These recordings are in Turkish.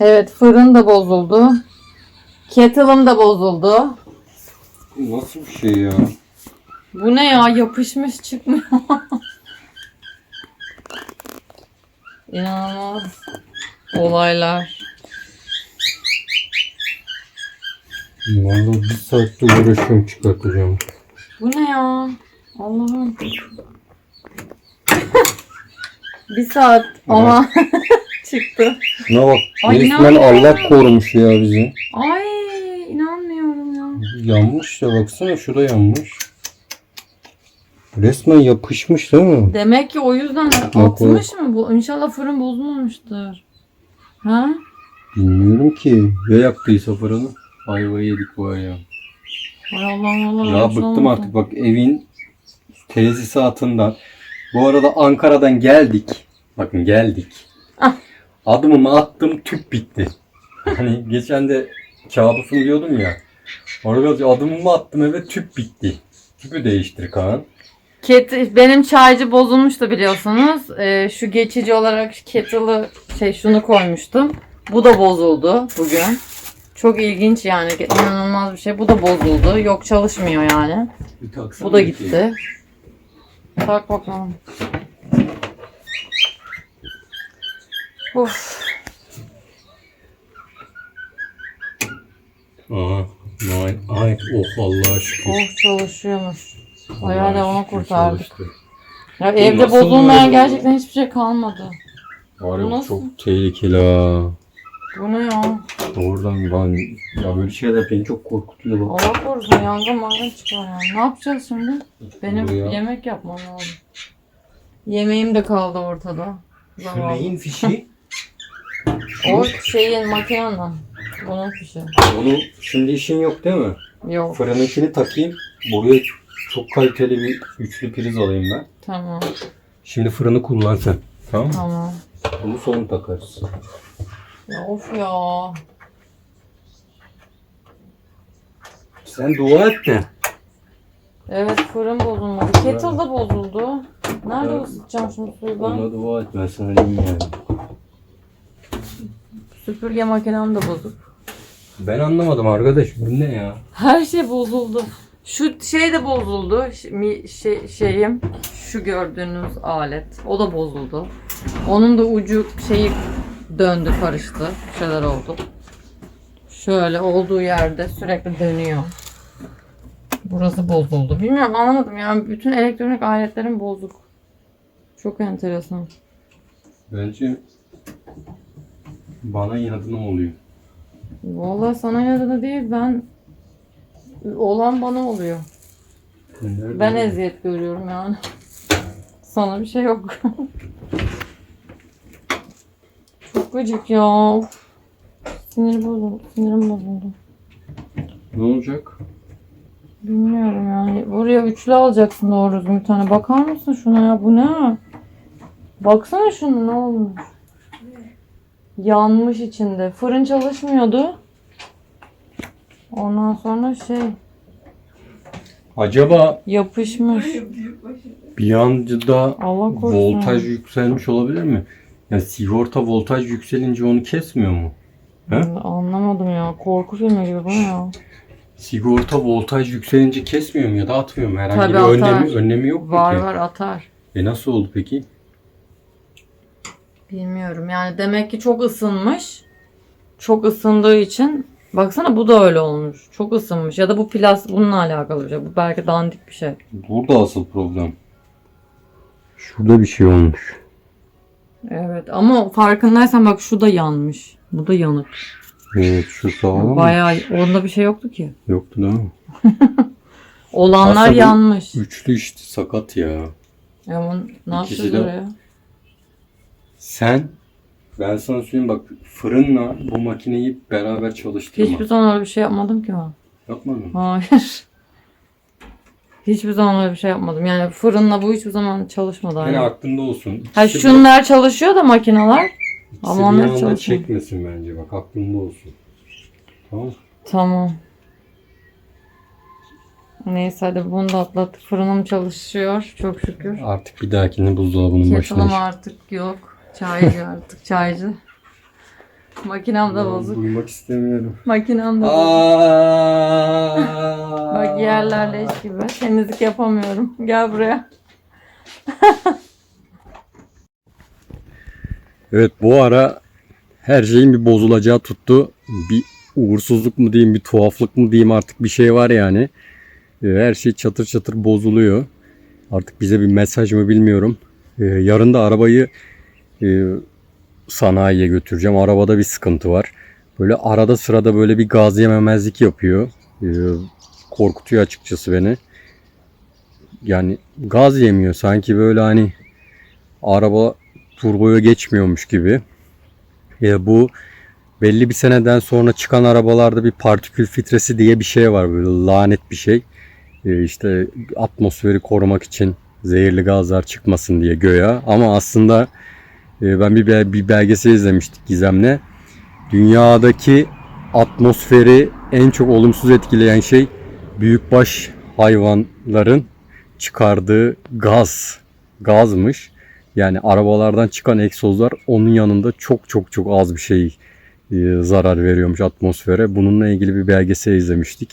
Evet fırın da bozuldu. Kettle'ım da bozuldu. Nasıl bir şey ya? Bu ne ya yapışmış çıkmıyor. İnanılmaz olaylar. Vallahi bir saatte uğraşıyorum çıkartacağım. Bu ne ya? Allah'ım. bir saat ama çıktı. Şuna bak. Ay, resmen inanmıyorum. Allah korumuş ya bizi. Ay inanmıyorum ya. Yanmış ya baksana şurada yanmış. Resmen yapışmış değil mi? Demek ki o yüzden atmış mı bu? İnşallah fırın bozulmamıştır. Ha? Bilmiyorum ki. Ya yaktıysa fırını? Ayvayı yedik var ya. Ay Allah'ım Allah'ım. Ya bıktım artık bak evin tesisatından. Bu arada Ankara'dan geldik. Bakın geldik. Adımımı attım tüp bitti. Hani geçen de kabusum diyordum ya. Orada adımımı attım eve tüp bitti. Tüpü değiştir Kaan. Ket, benim çaycı bozulmuştu biliyorsunuz. Ee, şu geçici olarak kettle'ı şey şunu koymuştum. Bu da bozuldu bugün. Çok ilginç yani inanılmaz bir şey. Bu da bozuldu. Yok çalışmıyor yani. Bu da gitti. Tak bakalım. Of. Aha. Ay, ay, oh Allah'a şükür. Oh çalışıyormuş. Bayağı da onu kurtardık. çalıştı. Ya evde nasıl bozulmayan böyle? gerçekten hiçbir şey kalmadı. Var Bu ya nasıl? çok tehlikeli ha. Bu ne ya? Oradan ben ya böyle şeyler beni çok korkutuyor bak. Allah korusun yangın mangın çıkar yani. Ne yapacağız şimdi? Benim Buraya- yemek yapmam lazım. Yemeğim de kaldı ortada. Şu Zavallı. neyin fişi? O şeyin makinenin. Bunun fişi. Onu şimdi işin yok değil mi? Yok. Fırınınkini takayım. Buraya çok kaliteli bir üçlü priz alayım ben. Tamam. Şimdi fırını kullan sen. Tamam mı? Tamam. Bunu sonra takarız. Ya of ya. Sen dua et de. Evet fırın bozulmadı. Kettle da bozuldu. Nerede ısıtacağım şimdi suyu ben? Ona dua et ben sana diyeyim yani. Süpürge makinem de bozuk. Ben anlamadım arkadaş bu ne ya? Her şey bozuldu. Şu şey de bozuldu. Mi- Şey, şeyim. Şu gördüğünüz alet. O da bozuldu. Onun da ucu şeyi döndü karıştı. Bir şeyler oldu. Şöyle olduğu yerde sürekli dönüyor. Burası bozuldu. Bilmiyorum anlamadım yani bütün elektronik aletlerim bozuk. Çok enteresan. Bence bana inadına oluyor. Vallahi sana yarıda değil ben olan bana oluyor. Nerede? Ben eziyet görüyorum yani. Sana bir şey yok. Çok gıcık ya. Sinir bozuldu. Sinirim bozuldu. Ne olacak? Bilmiyorum yani. Buraya üçlü alacaksın doğru düzgün bir tane. Bakar mısın şuna ya? Bu ne? Baksana şuna ne olmuş? Yanmış içinde. Fırın çalışmıyordu. Ondan sonra şey Acaba yapışmış. bir yancıda Allah korusun. voltaj yükselmiş olabilir mi? Ya sigorta voltaj yükselince onu kesmiyor mu? He? Anlamadım ya. Korku filmi gibi bu ne ya? Sigorta voltaj yükselince kesmiyor mu ya da atmıyor mu? Herhangi Tabii bir atar. önlemi, önlemi yok mu Var ki? var atar. E nasıl oldu peki? Bilmiyorum yani demek ki çok ısınmış. Çok ısındığı için baksana bu da öyle olmuş. Çok ısınmış ya da bu plas bununla alakalı bir şey. Bu belki dandik bir şey. Burada asıl problem. Şurada bir şey olmuş. Evet ama farkındaysan bak şu da yanmış. Bu da yanık. Evet şu sağlam? Bayağı onda bir şey yoktu ki. Yoktu değil mi? Olanlar Aslında yanmış. Üçlü işte sakat ya. Ama ne İkisi yapacağız de- oraya? Sen ben sana söyleyeyim bak fırınla bu makineyi beraber çalıştırma. Hiçbir zaman öyle bir şey yapmadım ki ben. Yapmadın mı? Hayır. Hiçbir zaman öyle bir şey yapmadım. Yani fırınla bu hiçbir zaman çalışmadı. Yani aynı. aklında olsun. Ha İkisi şunlar çalışıyor da makineler. İkisi Ama bir onlar anda çalışmıyor. çekmesin bence bak aklında olsun. Tamam. Tamam. Neyse hadi bunu da atlattık. Fırınım çalışıyor çok şükür. Artık bir dahakine buzdolabının Kettle'ım başına. artık yok. Çaycı artık çaycı. Makinem de Ben bozuk. Duymak istemiyorum. Makinem de bozuk. Bak yerler leş gibi. Temizlik yapamıyorum. Gel buraya. Evet bu ara her şeyin bir bozulacağı tuttu. Bir uğursuzluk mu diyeyim, bir tuhaflık mı diyeyim artık bir şey var yani. Ee, Her şey çatır çatır bozuluyor. Artık bize bir mesaj mı bilmiyorum. Ee, Yarın da arabayı e, sanayiye götüreceğim. Arabada bir sıkıntı var. Böyle arada sırada böyle bir gaz yememezlik yapıyor. Ee, Korkutuyor açıkçası beni. Yani gaz yemiyor. Sanki böyle hani araba turboya geçmiyormuş gibi. E, bu belli bir seneden sonra çıkan arabalarda bir partikül filtresi diye bir şey var böyle lanet bir şey. E, işte atmosferi korumak için zehirli gazlar çıkmasın diye göya ama aslında e, ben bir, bir belgesel izlemiştik Gizem'le. Dünyadaki atmosferi en çok olumsuz etkileyen şey büyükbaş hayvanların çıkardığı gaz gazmış. Yani arabalardan çıkan egzozlar onun yanında çok çok çok az bir şey e, zarar veriyormuş atmosfere. Bununla ilgili bir belgesel izlemiştik.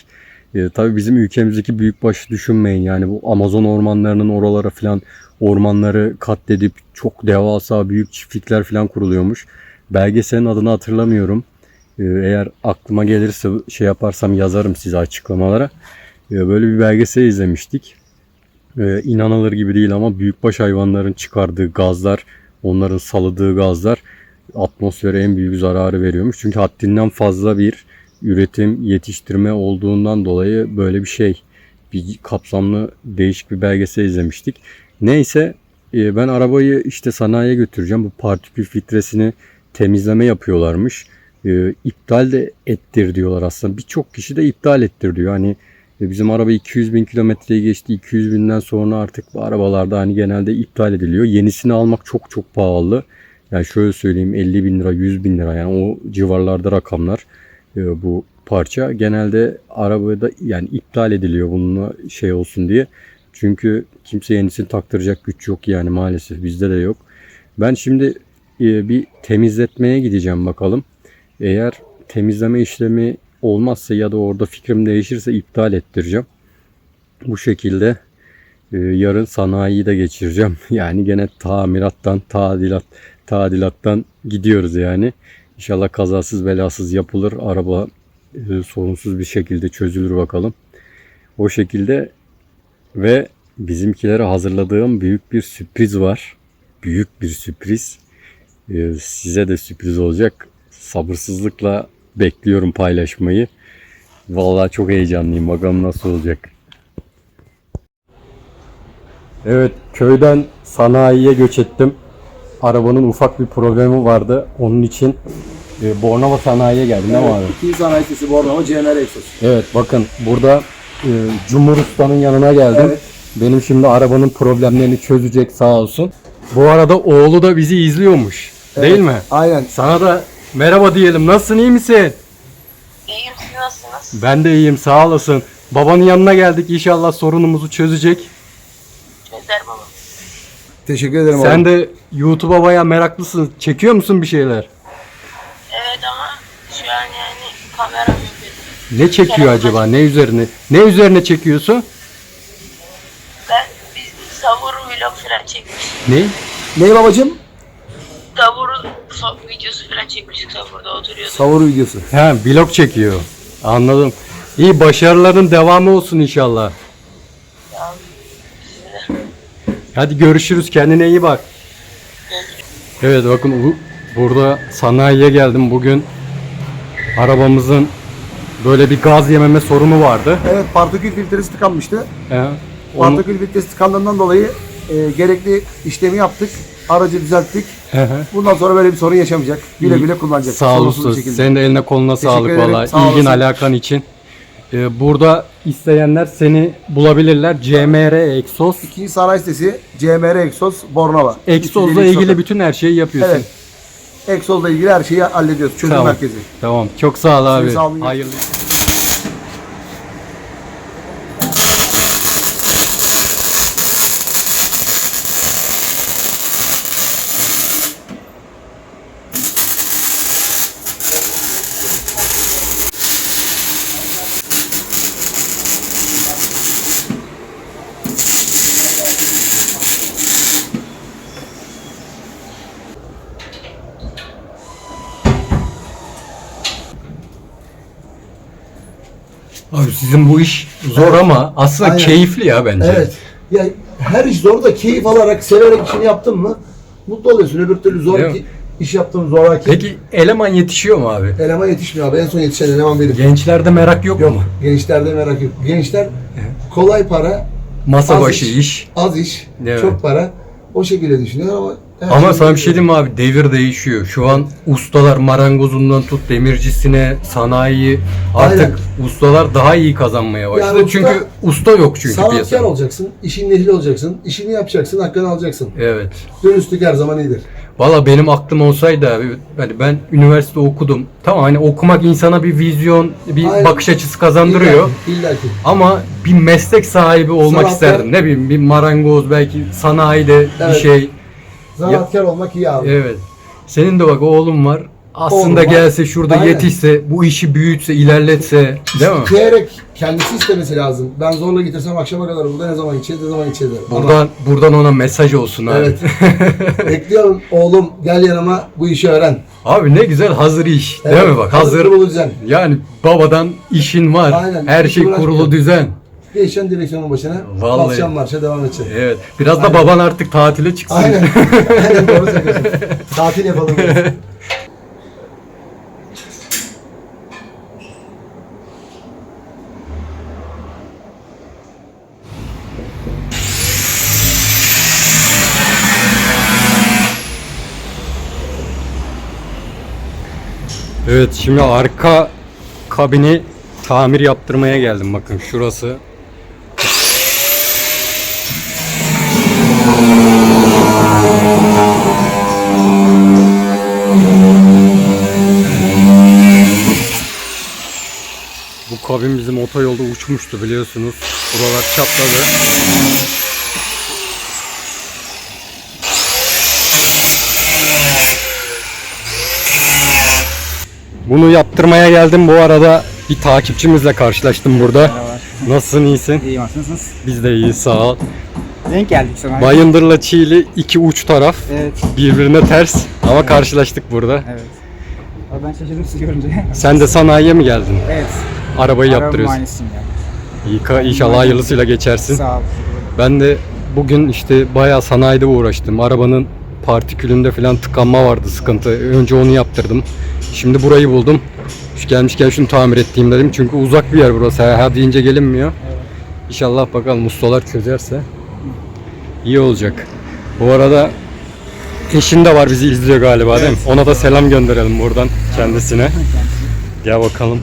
E, tabii bizim ülkemizdeki büyükbaş düşünmeyin. Yani bu Amazon ormanlarının oralara falan ormanları katledip çok devasa büyük çiftlikler falan kuruluyormuş. Belgeselin adını hatırlamıyorum. E, eğer aklıma gelirse şey yaparsam yazarım size açıklamalara. E, böyle bir belgesel izlemiştik. Ee, inanılır gibi değil ama büyükbaş hayvanların çıkardığı gazlar, onların salıdığı gazlar atmosfere en büyük zararı veriyormuş. Çünkü haddinden fazla bir üretim, yetiştirme olduğundan dolayı böyle bir şey. Bir kapsamlı değişik bir belgesel izlemiştik. Neyse e, ben arabayı işte sanayiye götüreceğim. Bu partikül filtresini temizleme yapıyorlarmış. E, iptal de ettir diyorlar aslında. Birçok kişi de iptal ettir diyor. Hani ve bizim araba 200 bin kilometreyi geçti. 200 binden sonra artık bu arabalarda hani genelde iptal ediliyor. Yenisini almak çok çok pahalı. Yani şöyle söyleyeyim 50 bin lira 100 bin lira yani o civarlarda rakamlar e, bu parça. Genelde arabada yani iptal ediliyor bununla şey olsun diye. Çünkü kimse yenisini taktıracak güç yok yani maalesef bizde de yok. Ben şimdi e, bir temizletmeye gideceğim bakalım. Eğer temizleme işlemi olmazsa ya da orada fikrim değişirse iptal ettireceğim. Bu şekilde e, yarın sanayiyi de geçireceğim. Yani gene tamirattan, tadilat, tadilattan gidiyoruz yani. İnşallah kazasız belasız yapılır. Araba e, sorunsuz bir şekilde çözülür bakalım. O şekilde ve bizimkilere hazırladığım büyük bir sürpriz var. Büyük bir sürpriz. E, size de sürpriz olacak. Sabırsızlıkla bekliyorum paylaşmayı. Vallahi çok heyecanlıyım. Bakalım nasıl olacak. Evet, köyden sanayiye göç ettim. Arabanın ufak bir problemi vardı. Onun için e, Bornova sanayiye geldim değil mi abi? İkinci sanayi sitesi Bornova CMR Exos. Evet, bakın burada e, Cumhur Usta'nın yanına geldim. Evet. Benim şimdi arabanın problemlerini çözecek sağ olsun. Bu arada oğlu da bizi izliyormuş. Değil mi? Aynen. Sana da merhaba diyelim. Nasılsın, iyi misin? İyiyim siz nasılsınız? Ben de iyiyim sağ olasın. Babanın yanına geldik inşallah sorunumuzu çözecek. Çözer baba. Teşekkür ederim Sen oğlum. de YouTube'a baya meraklısın. Çekiyor musun bir şeyler? Evet ama şu an yani kameram yok. Ne çekiyor acaba? Ne üzerine? Ne üzerine çekiyorsun? Ben biz savur vlog falan çekmiştik. Ne? Ne babacım? Savur'un so- videosu falan çekmiştik savurda oturuyorduk. Savur videosu. Ha, vlog çekiyor. Anladım. İyi başarıların devamı olsun inşallah. Hadi görüşürüz. Kendine iyi bak. Evet bakın bu- burada sanayiye geldim bugün. Arabamızın böyle bir gaz yememe sorunu vardı. Evet partikül filtresi tıkanmıştı. He, onu- Partikül filtresi tıkandığından dolayı e, gerekli işlemi yaptık. Aracı düzelttik. Bundan sonra böyle bir sorun yaşamayacak. Güle güle kullanacak. Sağ olasın. Senin de eline koluna sağlık ederim, valla. sağ İlgin olasın. alakan için. Ee, burada isteyenler seni bulabilirler. CMR Exos. İkinci sanayi sitesi CMR Exos Bornova. Exos'la ilgili bütün her şeyi yapıyorsun. Evet. Exos'la ilgili her şeyi hallediyoruz. Çözüm Tamam. merkezi. Tamam. Çok sağ ol abi. sağ olun. Hayırlı. Abi sizin bu iş zor ama aslında Aynen. keyifli ya bence. Evet. Ya her iş zor da keyif alarak, severek işini yaptın mı mutlu oluyorsun. Öbür türlü zor Değil ki, iş yaptığım zoraki. Peki eleman yetişiyor mu abi? Eleman yetişmiyor abi. En son yetişen eleman benim. Gençlerde merak yok, Yok. mu? Gençlerde merak yok. Gençler kolay para, Masa Az başı iş. iş. az iş, çok para. O şekilde düşünüyor ama her Ama sana bir şey diyeyim mi abi? Devir değişiyor. Şu an ustalar marangozundan tut demircisine, sanayi artık Aynen. ustalar daha iyi kazanmaya başladı. Yani usta- çünkü usta yok çünkü Sanatkar piyasada. olacaksın, işin ehli olacaksın, işini yapacaksın, hakkını alacaksın. Evet. Dürüstlük her zaman iyidir. Valla benim aklım olsaydı abi hani ben üniversite okudum. Tamam hani okumak insana bir vizyon, bir Aynen. bakış açısı kazandırıyor. İlla, illa ki. Ama bir meslek sahibi olmak Sanatkar- isterdim. Ne bileyim bir marangoz belki sanayide bir Evet. şey. Zanatkar olmak iyi abi. Evet. Senin de bak oğlum var. Aslında Oğlum gelse şurada Aynen. yetişse, bu işi büyütse, ilerletse, değil mi? İsteyerek kendisi istemesi lazım. Ben zorla getirsem akşama kadar burada ne zaman içeceğiz, ne zaman içeceğiz. der. Ama- Buradan buradan ona mesaj olsun abi. Evet. Bekliyorum oğlum gel yanıma bu işi öğren. Abi ne güzel hazır iş. Değil Evet, mi bak? Hazır. kurulu düzen. Yani babadan işin var. Aynen, Her şey kurulu düzen. Geçeceksin direksiyonun başına. Vallahi. Basacaksın marşa devam edeceksin. Evet. Biraz da baban artık tatile çıksın. Aynen. Aynen doğru söylüyorsun. Tatil yapalım. biraz. Evet şimdi arka kabini tamir yaptırmaya geldim. Bakın şurası. Kabin bizim otoyolda uçmuştu biliyorsunuz. Buralar çatladı. Bunu yaptırmaya geldim. Bu arada bir takipçimizle karşılaştım burada. Nasılsın iyisin? İyi nasılsınız? Biz de iyiyiz sağ ol. Denk geldik sana. Bayındır'la Çiğli iki uç taraf. Evet, Birbirine ters ama karşılaştık burada. evet. Abi ben şaşırdım sizi görünce. Sen de sanayiye mi geldin? evet. Arabayı Araba yaptırıyorsun. muayenesiyim yani. İyi, inşallah hayırlısıyla geçersin. Sağ ol. Ben de bugün işte bayağı sanayide uğraştım. Arabanın partikülünde falan tıkanma vardı sıkıntı. Önce onu yaptırdım. Şimdi burayı buldum. Şu gelmişken şunu tamir ettiğim dedim. Çünkü uzak bir yer burası. Ha deyince gelinmiyor. İnşallah bakalım ustalar çözerse iyi olacak. Bu arada eşin de var bizi izliyor galiba değil mi? Ona da selam gönderelim buradan kendisine. Gel bakalım.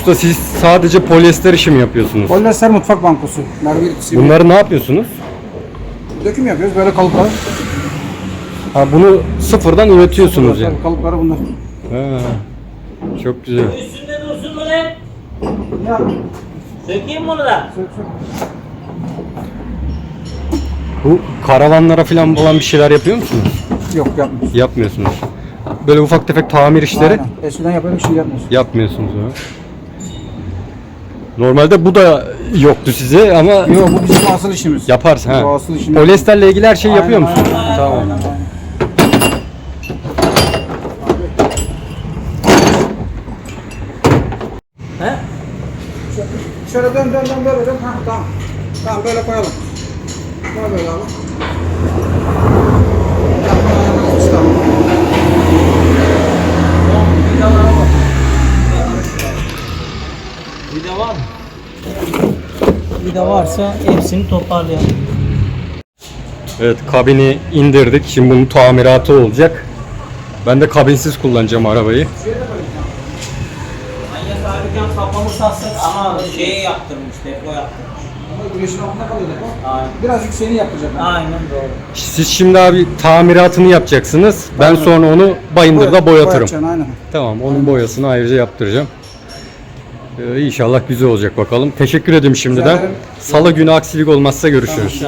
Usta siz sadece polyester işi mi yapıyorsunuz? Polyester mutfak bankosu. Mermer. Bunları ne yapıyorsunuz? Döküm yapıyoruz böyle kalıplar. Ha bunu sıfırdan üretiyorsunuz yani. Kalıpları bunlar. Ha, çok güzel. Üstünde dursun mu? Ne yapayım? Sökeyim bunu da. Sök sök. Bu karavanlara falan falan bir şeyler yapıyor musunuz? Yok yapmıyoruz. Yapmıyorsunuz. Böyle ufak tefek tamir işleri Aynen. Eskiden yapıyorduk şimdi yapmıyoruz. yapmıyorsunuz. Ha. Normalde bu da yoktu size ama Yok bu bizim asıl işimiz. yaparsın ha. Bu asıl işimiz. Polyesterle ilgili her şeyi Aynen, yapıyor musun? aynen, aynen, Tamam. aynen, aynen. He? Şöyle dön dön dön böyle dön. Ha, tamam. Tamam böyle koyalım. Koy böyle abi. Tamam. Bir de var mı? Bir de varsa hepsini toparlayalım. Evet kabini indirdik. Şimdi bunun tamiratı olacak. Ben de kabinsiz kullanacağım arabayı. Anne sahibiyken kafamı satsak ama şeyi yaptırmış, depo yaptırmış. Ama güneşin altında kalıyor depo. Aynen. Birazcık seni yapacak. Aynen doğru. Siz şimdi abi tamiratını yapacaksınız. Ben sonra onu bayındırda boyatırım. Boyatacaksın, aynen. Tamam onun boyasını ayrıca yaptıracağım. Ee, inşallah güzel olacak bakalım. Teşekkür ederim şimdiden. Salı günü aksilik olmazsa görüşürüz.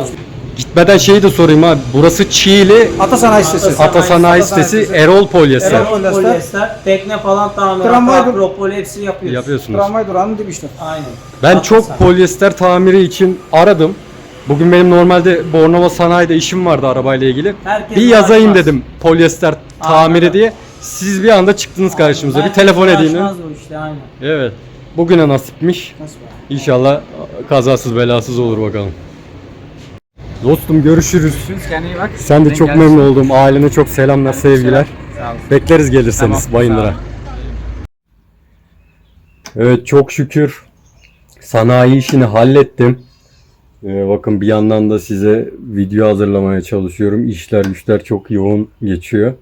Gitmeden şeyi de sorayım abi. Burası Çiğli Ata sanayi sitesi. Ata Sanayi Sitesi Erol Polyester. Erol Polyester. Polyester, tekne falan tamiratı, Tramvay- akropol hepsi yapıyoruz. Yapıyorsunuz. Tramvay durağının dibi işte. Aynen. Ben Ata çok Sanayi. polyester tamiri için aradım. Bugün benim normalde Bornova Sanayi'de işim vardı arabayla ilgili. Herkes bir yazayım uğraşmaz. dedim polyester tamiri Aynen. diye. Siz bir anda çıktınız karşımıza. Bir telefon edeyim dedim. uğraşmaz bu işte aynen. Evet. Bugüne nasipmiş. İnşallah kazasız belasız olur bakalım. Dostum görüşürüz. Kendine iyi bak. Sen de çok memnun oldum. Ailene çok selamlar, sevgiler. Bekleriz gelirseniz Tamam, Bayındır'a. Evet çok şükür sanayi işini hallettim. Ee, bakın bir yandan da size video hazırlamaya çalışıyorum. İşler güçler çok yoğun geçiyor.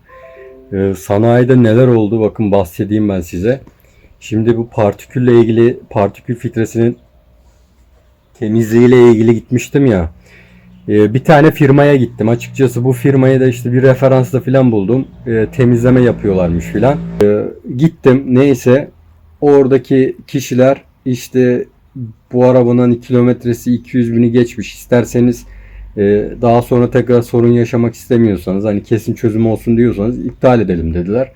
Ee, sanayide neler oldu bakın bahsedeyim ben size. Şimdi bu partikülle ilgili partikül filtresinin temizliğiyle ilgili gitmiştim ya. Ee, bir tane firmaya gittim. Açıkçası bu firmayı da işte bir referansla falan buldum. Ee, temizleme yapıyorlarmış filan. Ee, gittim neyse oradaki kişiler işte bu arabanın kilometresi 200 bini geçmiş. İsterseniz e, daha sonra tekrar sorun yaşamak istemiyorsanız hani kesin çözüm olsun diyorsanız iptal edelim dediler.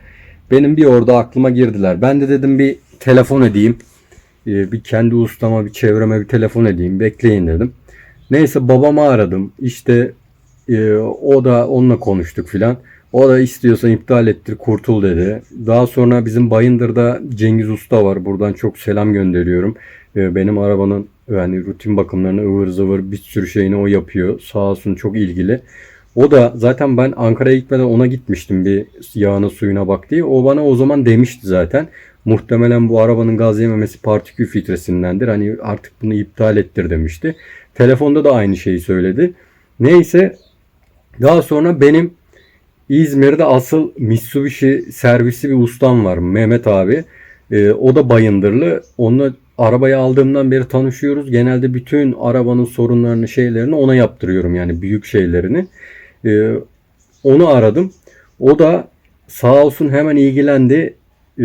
Benim bir orada aklıma girdiler. Ben de dedim bir telefon edeyim. E, bir kendi ustama bir çevreme bir telefon edeyim. Bekleyin dedim. Neyse babamı aradım. İşte e, o da onunla konuştuk filan. O da istiyorsan iptal ettir kurtul dedi. Daha sonra bizim Bayındır'da Cengiz Usta var. Buradan çok selam gönderiyorum. Ee, Benim arabanın yani rutin bakımlarını ıvır zıvır bir sürü şeyini o yapıyor. Sağ olsun çok ilgili. O da zaten ben Ankara'ya gitmeden ona gitmiştim bir yağına suyuna bak diye. O bana o zaman demişti zaten. Muhtemelen bu arabanın gaz yememesi partikül filtresindendir. Hani artık bunu iptal ettir demişti. Telefonda da aynı şeyi söyledi. Neyse daha sonra benim İzmir'de asıl Mitsubishi servisi bir ustam var Mehmet abi. Ee, o da Bayındırlı. Onunla arabayı aldığımdan beri tanışıyoruz. Genelde bütün arabanın sorunlarını şeylerini ona yaptırıyorum yani büyük şeylerini. Ee, onu aradım. O da sağ olsun hemen ilgilendi. Ee,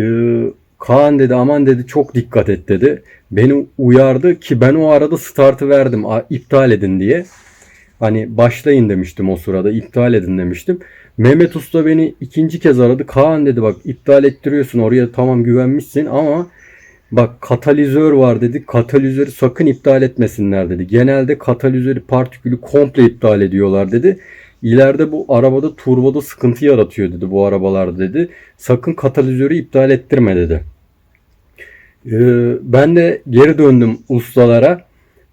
Kaan dedi aman dedi çok dikkat et dedi. Beni uyardı ki ben o arada startı verdim "A- iptal edin diye. Hani başlayın demiştim o sırada iptal edin demiştim. Mehmet Usta beni ikinci kez aradı. Kaan dedi bak iptal ettiriyorsun oraya tamam güvenmişsin ama bak katalizör var dedi. Katalizörü sakın iptal etmesinler dedi. Genelde katalizörü partikülü komple iptal ediyorlar dedi. İleride bu arabada turboda sıkıntı yaratıyor dedi bu arabalarda dedi. Sakın katalizörü iptal ettirme dedi. Ee, ben de geri döndüm ustalara.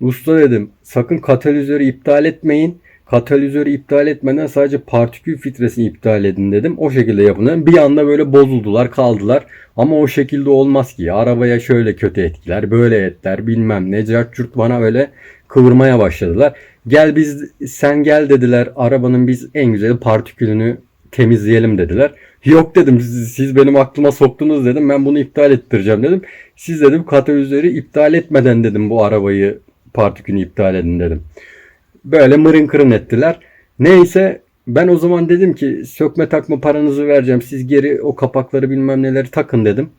Usta dedim sakın katalizörü iptal etmeyin. Katalizörü iptal etmeden sadece partikül filtresini iptal edin dedim. O şekilde yapın. Bir anda böyle bozuldular kaldılar. Ama o şekilde olmaz ki. Arabaya şöyle kötü etkiler böyle etler bilmem ne. Cart bana öyle kıvırmaya başladılar. Gel biz sen gel dediler. Arabanın biz en güzel partikülünü temizleyelim dediler. Yok dedim siz, siz benim aklıma soktunuz dedim. Ben bunu iptal ettireceğim dedim. Siz dedim katalizörü iptal etmeden dedim bu arabayı partikülünü iptal edin dedim. Böyle mırın kırın ettiler. Neyse ben o zaman dedim ki sökme takma paranızı vereceğim. Siz geri o kapakları bilmem neleri takın dedim.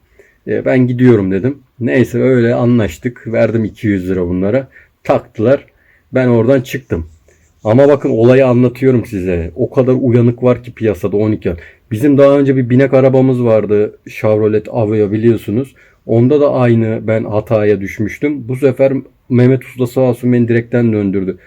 E, ben gidiyorum dedim. Neyse öyle anlaştık. Verdim 200 lira bunlara. Taktılar. Ben oradan çıktım. Ama bakın olayı anlatıyorum size. O kadar uyanık var ki piyasada 12 yıl. Bizim daha önce bir binek arabamız vardı. Chevrolet Aveo biliyorsunuz. Onda da aynı ben hataya düşmüştüm. Bu sefer Mehmet Usta sağ olsun beni direkten döndürdü.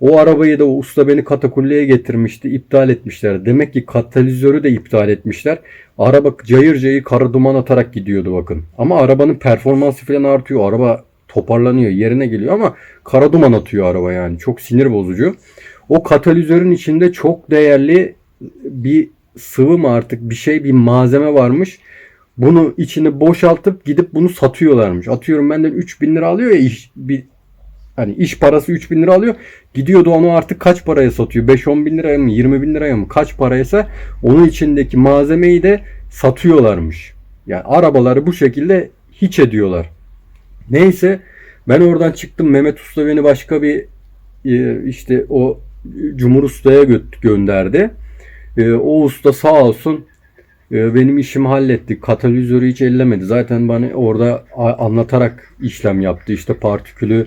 O arabayı da o usta beni katakulleye getirmişti. iptal etmişler. Demek ki katalizörü de iptal etmişler. Araba cayır cayır kara duman atarak gidiyordu bakın. Ama arabanın performansı falan artıyor. Araba toparlanıyor. Yerine geliyor ama kara duman atıyor araba yani. Çok sinir bozucu. O katalizörün içinde çok değerli bir sıvı mı artık bir şey bir malzeme varmış. Bunu içini boşaltıp gidip bunu satıyorlarmış. Atıyorum benden 3000 lira alıyor ya iş, bir hani iş parası 3000 lira alıyor. Gidiyordu onu artık kaç paraya satıyor? 5-10 bin liraya mı 20 bin liraya mı kaç paraysa onun içindeki malzemeyi de satıyorlarmış. Yani arabaları bu şekilde hiç ediyorlar. Neyse ben oradan çıktım. Mehmet Usta beni başka bir e, işte o Cumhur Usta'ya gö- gönderdi. E, o usta sağ olsun e, benim işimi halletti. Katalizörü hiç ellemedi. Zaten bana orada anlatarak işlem yaptı. İşte partikülü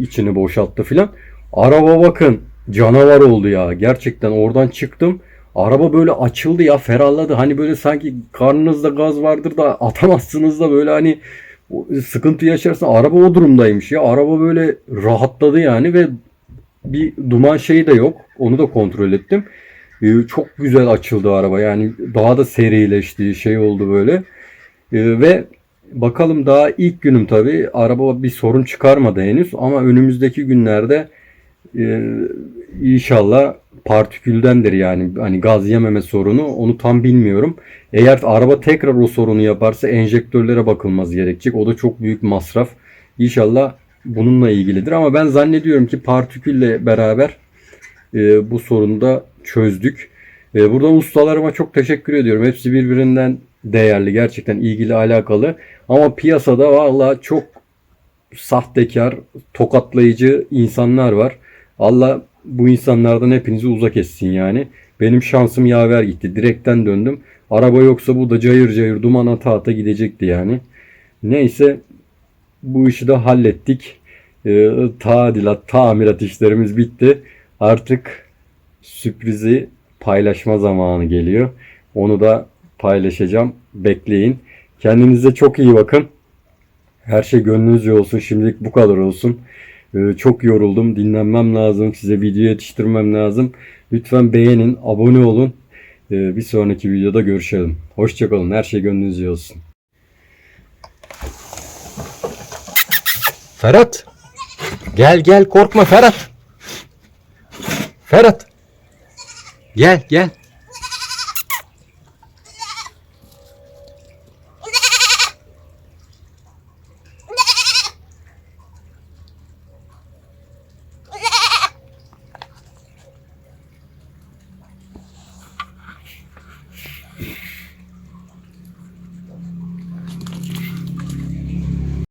içini boşalttı filan. Araba bakın canavar oldu ya. Gerçekten oradan çıktım. Araba böyle açıldı ya ferahladı. Hani böyle sanki karnınızda gaz vardır da atamazsınız da böyle hani sıkıntı yaşarsın. Araba o durumdaymış ya. Araba böyle rahatladı yani ve bir duman şeyi de yok. Onu da kontrol ettim. Ee, çok güzel açıldı araba. Yani daha da serileşti, şey oldu böyle. Ee, ve bakalım daha ilk günüm tabii. Araba bir sorun çıkarmadı henüz ama önümüzdeki günlerde e, inşallah partiküldendir yani hani gaz yememe sorunu onu tam bilmiyorum. Eğer araba tekrar o sorunu yaparsa enjektörlere bakılması gerekecek. O da çok büyük masraf. İnşallah bununla ilgilidir ama ben zannediyorum ki partikülle beraber e, bu sorunu da çözdük. E, buradan ustalarıma çok teşekkür ediyorum. Hepsi birbirinden değerli, gerçekten ilgili, alakalı. Ama piyasada vallahi çok sahtekar, tokatlayıcı insanlar var. Allah bu insanlardan hepinizi uzak etsin yani. Benim şansım yaver gitti. Direkten döndüm. Araba yoksa bu da cayır cayır duman ata ata gidecekti yani. Neyse bu işi de hallettik. Ee, tadilat, tamirat işlerimiz bitti. Artık sürprizi paylaşma zamanı geliyor. Onu da paylaşacağım. Bekleyin. Kendinize çok iyi bakın. Her şey gönlünüzce olsun. Şimdilik bu kadar olsun. Ee, çok yoruldum. Dinlenmem lazım. Size video yetiştirmem lazım. Lütfen beğenin, abone olun. Ee, bir sonraki videoda görüşelim. Hoşçakalın. Her şey gönlünüzce olsun. Ferhat. Gel gel korkma Ferhat. Ferhat. Gel gel.